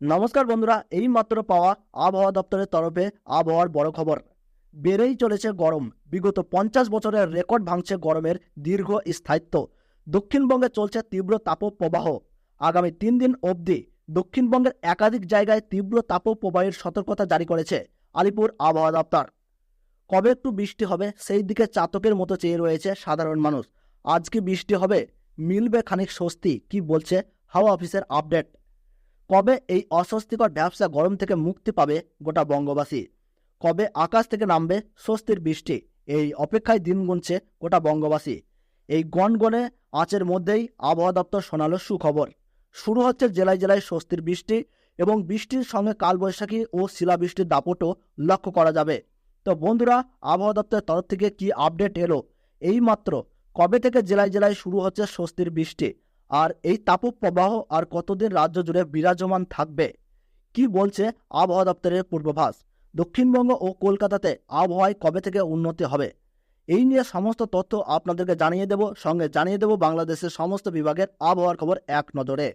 নমস্কার বন্ধুরা এই মাত্র পাওয়া আবহাওয়া দপ্তরের তরফে আবহাওয়ার বড় খবর। বেড়েই চলেছে গরম। বিগত পঞ্চাশ বছরের রেকর্ড ভাঙছে গরমের দীর্ঘ স্থায়িত্ব। দক্ষিণবঙ্গে চলছে তীব্র তাপপ্রবাহ। আগামী তিন দিন অবধি দক্ষিণবঙ্গের একাধিক জায়গায় তীব্র তাপপ্রবাহের সতর্কতা জারি করেছে আলিপুর আবহাওয়া দপ্তর। কবে একটু বৃষ্টি হবে, সেই দিকে চাতকের মতো চেয়ে রয়েছে সাধারণ মানুষ। আজকে বৃষ্টি হবে, মিলবে খানিক স্বস্তি, কি বলছে হাওয়া অফিসের আপডেট। কবে এই অস্বস্তিকর ব্যবসা গরম থেকে মুক্তি পাবে গোটা বঙ্গবাসী? কবে আকাশ থেকে নামবে স্বস্তির বৃষ্টি? এই অপেক্ষায় দিন গুনছে গোটা বঙ্গবাসী। এই গনগনে আঁচের মধ্যেই আবহাওয়া দপ্তর শোনালো সুখবর। শুরু হচ্ছে জেলায় জেলায় স্বস্তির বৃষ্টি এবং বৃষ্টির সঙ্গে কালবৈশাখী ও শিলাবৃষ্টির দাপটও লক্ষ্য করা যাবে। তো বন্ধুরা, আবহাওয়া দপ্তরের তরফ থেকে কি আপডেট এলো? এই মাত্র কবে থেকে জেলায় জেলায় শুরু হচ্ছে স্বস্তির বৃষ্টি? আর এই তাপপ্রবাহ আর কতদিন রাজ্য জুড়ে বিরাজমান থাকবে? কি বলছে আবহাওয়া দপ্তরের পূর্বাভাস? দক্ষিণবঙ্গ ও কলকাতাতে আবহাওয়ায় কবে থেকে উন্নতি হবে? এই নিয়ে সমস্ত তথ্য আপনাদেরকে জানিয়ে দেব, সঙ্গে জানিয়ে দেব বাংলাদেশের সমস্ত বিভাগের আবহাওয়ার খবর এক নজরে।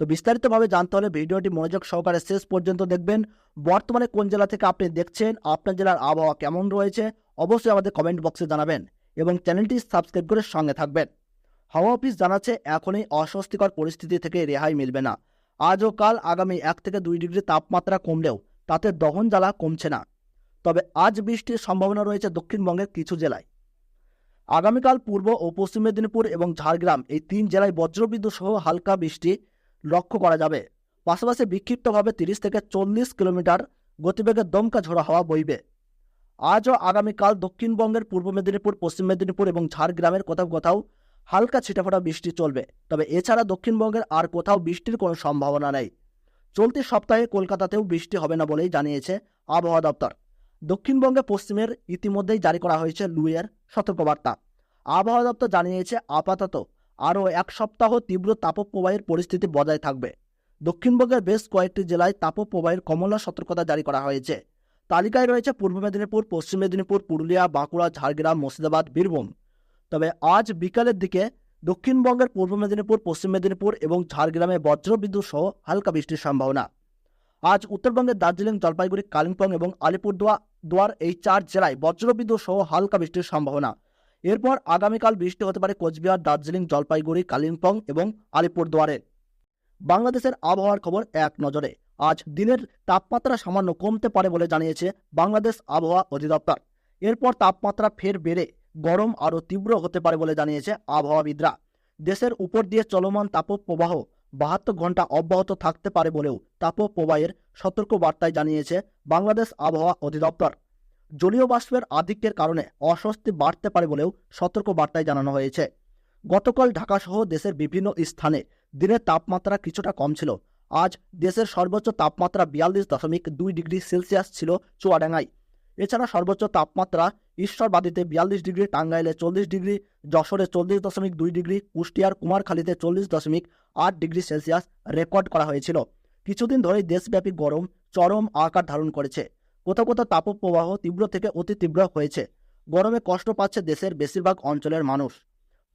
তো বিস্তারিতভাবে জানতে হলে ভিডিওটি মনোযোগ সহকারে শেষ পর্যন্ত দেখবেন। বর্তমানে কোন জেলা থেকে আপনি দেখছেন, আপনার জেলার আবহাওয়া কেমন রয়েছে, অবশ্যই আমাদের কমেন্ট বক্সে জানাবেন এবং চ্যানেলটি সাবস্ক্রাইব করে সঙ্গে থাকবেন। হাওয়া অফিস জানাচ্ছে এখনই অস্বস্তিকর পরিস্থিতি থেকে রেহাই মিলবে না। আজ ও কাল আগামী এক থেকে দুই ডিগ্রি তাপমাত্রা কমলেও তাতে দহন জ্বালা কমছে না। তবে আজ বৃষ্টির সম্ভাবনা রয়েছে দক্ষিণবঙ্গের কিছু জেলায়। আগামীকাল পূর্ব ও পশ্চিম মেদিনীপুর এবং ঝাড়গ্রাম এই তিন জেলায় বজ্রবিদ্যুৎ সহ হালকা বৃষ্টি লক্ষ্য করা যাবে। পাশাপাশি বিক্ষিপ্তভাবে তিরিশ থেকে চল্লিশ কিলোমিটার গতিবেগে দমকা ঝোড়া হাওয়া বইবে। আজ ও আগামীকাল দক্ষিণবঙ্গের পূর্ব মেদিনীপুর, পশ্চিম মেদিনীপুর এবং ঝাড়গ্রামের কোথাও কোথাও হালকা ছিটাফোটা বৃষ্টি চলবে, তবে এছাড়া দক্ষিণবঙ্গের আর কোথাও বৃষ্টির কোনো সম্ভাবনা নেই। চলতি সপ্তাহে কলকাতাতেও বৃষ্টি হবে না বলেই জানিয়েছে আবহাওয়া দপ্তর। দক্ষিণবঙ্গে পশ্চিমের ইতিমধ্যেই জারি করা হয়েছে লুয়ের সতর্কবার্তা। আবহাওয়া দপ্তর জানিয়েছে, আপাতত আরও এক সপ্তাহ তীব্র তাপপ্রবাহের পরিস্থিতি বজায় থাকবে। দক্ষিণবঙ্গের বেশ কয়েকটি জেলায় তাপপ্রবাহের কমলা সতর্কতা জারি করা হয়েছে। তালিকায় রয়েছে পূর্ব মেদিনীপুর, পশ্চিম মেদিনীপুর, পুরুলিয়া, বাঁকুড়া, ঝাড়গ্রাম, মুর্শিদাবাদ, বীরভূম। তবে আজ বিকালের দিকে দক্ষিণবঙ্গের পূর্ব মেদিনীপুর, পশ্চিম মেদিনীপুর এবং ঝাড়গ্রামে বজ্রবিদ্যুৎ সহ হালকা বৃষ্টির সম্ভাবনা। আজ উত্তরবঙ্গের দার্জিলিং, জলপাইগুড়ি, কালিম্পং এবং আলিপুরদুয়ার দুয়ার এই চার জেলায় বজ্রবিদ্যুৎ সহ হালকা বৃষ্টির সম্ভাবনা। এরপর আগামীকাল বৃষ্টি হতে পারে কোচবিহার, দার্জিলিং, জলপাইগুড়ি, কালিম্পং এবং আলিপুরদুয়ারে। বাংলাদেশের আবহাওয়ার খবর এক নজরে। আজ দিনের তাপমাত্রা সামান্য কমতে পারে বলে জানিয়েছে বাংলাদেশ আবহাওয়া অধিদপ্তর। এরপর তাপমাত্রা ফের বেড়ে গরম আরও তীব্র হতে পারে বলে জানিয়েছে আবহাওয়াবিদরা। দেশের উপর দিয়ে চলমান তাপপ্রবাহ বাহাত্তর ঘণ্টা অব্যাহত থাকতে পারে বলেও তাপপ্রবাহের সতর্ক বার্তায় জানিয়েছে বাংলাদেশ আবহাওয়া অধিদপ্তর। জলীয় বাষ্পের আধিক্যের কারণে অস্বস্তি বাড়তে পারে বলেও সতর্ক বার্তায় জানানো হয়েছে। গতকাল ঢাকাসহ দেশের বিভিন্ন স্থানে দিনের তাপমাত্রা কিছুটা কম ছিল। আজ দেশের সর্বোচ্চ তাপমাত্রা বিয়াল্লিশ দশমিক দুই ডিগ্রি সেলসিয়াস ছিল চুয়াডাঙ্গায়। এছাড়া সর্বোচ্চ তাপমাত্রা ঈশ্বরবাদীতে বিয়াল্লিশ ডিগ্রি, টাঙ্গাইলে চল্লিশ ডিগ্রি, যশোরে চল্লিশ দশমিক দুই ডিগ্রি, কুষ্টিয়ার কুমারখালীতে চল্লিশ দশমিক আট ডিগ্রি সেলসিয়াস রেকর্ড করা হয়েছিল। কিছুদিন ধরেই দেশব্যাপী গরম, চরম আকার ধারণ করেছে। কোথাও কোথাও তাপপ্রবাহ তীব্র থেকে অতি তীব্র হয়েছে। গরমে কষ্ট পাচ্ছে দেশের বেশিরভাগ অঞ্চলের মানুষ।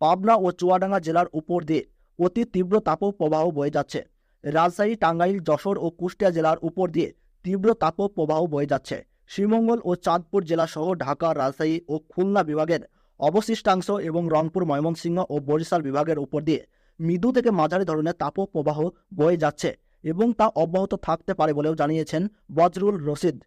পাবনা ও চুয়াডাঙ্গা জেলার উপর দিয়ে অতি তীব্র তাপপ্রবাহ বয়ে যাচ্ছে। রাজশাহী, টাঙ্গাইল, যশোর ও কুষ্টিয়া জেলার উপর দিয়ে তীব্র তাপপ্রবাহ বয়ে যাচ্ছে। শ্রীমঙ্গল ও চাঁদপুর জেলা সহ ঢাকা, রাজশাহী ও খুলনা বিভাগের অবশিষ্টাংশ এবং রংপুর, ময়মনসিংহ ও বরিশাল বিভাগের উপর দিয়ে মৃদু থেকে মাঝারি ধরনের তাপ প্রবাহ বয়ে যাচ্ছে এবং তা অব্যাহত থাকতে পারে বলেও জানিয়েছেন বজরুল রশিদ।